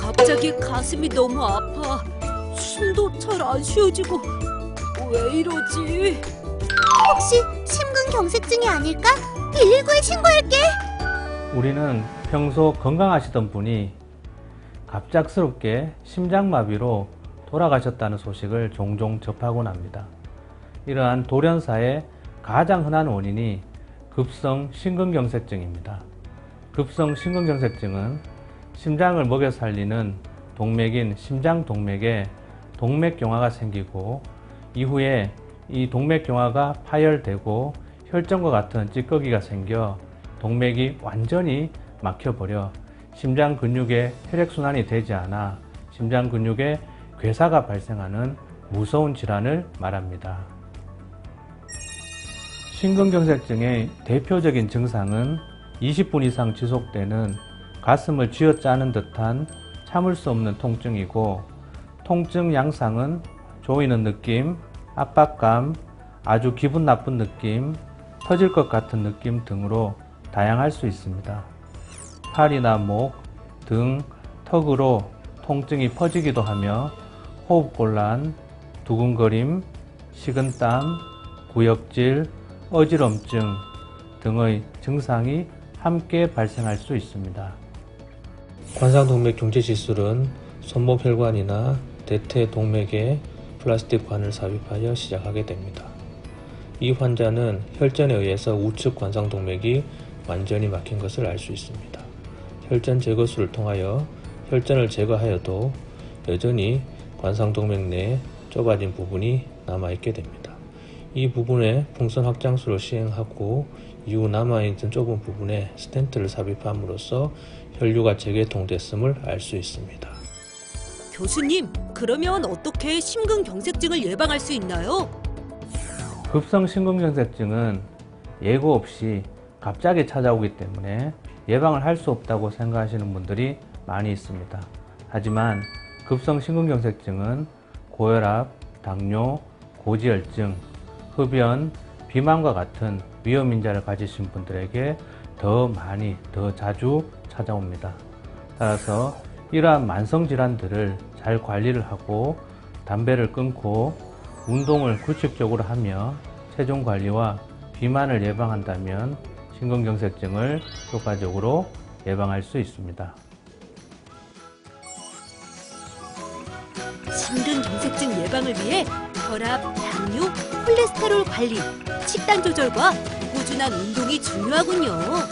갑자기 가슴이 너무 아파. 숨도 잘 안 쉬어지고 왜 이러지? 혹시 심근경색증이 아닐까? 119에 신고할게. 우리는 평소 건강하시던 분이 갑작스럽게 심장마비로 돌아가셨다는 소식을 종종 접하곤 합니다. 이러한 돌연사의 가장 흔한 원인이 급성 심근경색증입니다. 급성 심근경색증은 심장을 먹여 살리는 동맥인 심장동맥에 동맥경화가 생기고 이후에 이 동맥경화가 파열되고 혈전과 같은 찌꺼기가 생겨 동맥이 완전히 막혀버려 심장 근육에 혈액순환이 되지 않아 심장 근육에 괴사가 발생하는 무서운 질환을 말합니다. 심근경색증의 대표적인 증상은 20분 이상 지속되는 가슴을 쥐어짜는 듯한 참을 수 없는 통증이고 통증 양상은 조이는 느낌, 압박감, 아주 기분 나쁜 느낌, 터질 것 같은 느낌 등으로 다양할 수 있습니다. 팔이나 목, 등, 턱으로 통증이 퍼지기도 하며 호흡곤란, 두근거림, 식은땀, 구역질, 어지럼증 등의 증상이 함께 발생할 수 있습니다. 관상동맥 중지 시술은 손목 혈관이나 대퇴 동맥에 플라스틱 관을 삽입하여 시작하게 됩니다. 이 환자는 혈전에 의해서 우측 관상동맥이 완전히 막힌 것을 알 수 있습니다. 혈전 제거술을 통하여 혈전을 제거하여도 여전히 관상동맥 내에 좁아진 부분이 남아있게 됩니다. 이 부분에 풍선 확장술을 시행하고 이후 남아있는 좁은 부분에 스텐트를 삽입함으로써 혈류가 재개통됐음을 알 수 있습니다. 교수님, 그러면 어떻게 심근경색증을 예방할 수 있나요? 급성 심근경색증은 예고 없이 갑자기 찾아오기 때문에 예방을 할 수 없다고 생각하시는 분들이 많이 있습니다. 하지만 급성 심근경색증은 고혈압, 당뇨, 고지혈증, 흡연, 비만과 같은 위험 인자를 가지신 분들에게 더 많이, 더 자주 찾아옵니다. 따라서 이러한 만성 질환들을 잘 관리를 하고 담배를 끊고 운동을 규칙적으로 하며 체중 관리와 비만을 예방한다면 심근경색증을 효과적으로 예방할 수 있습니다. 심근경색증 예방을 위해 혈압, 당뇨, 콜레스테롤 관리, 식단 조절과 꾸준한 운동이 중요하군요.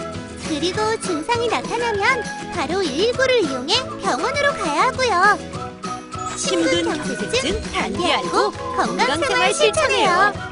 그리고 증상이 나타나면 바로 119를 이용해 병원으로 가야 하고요. 심근경색증 단디 알고 건강생활 실천해요.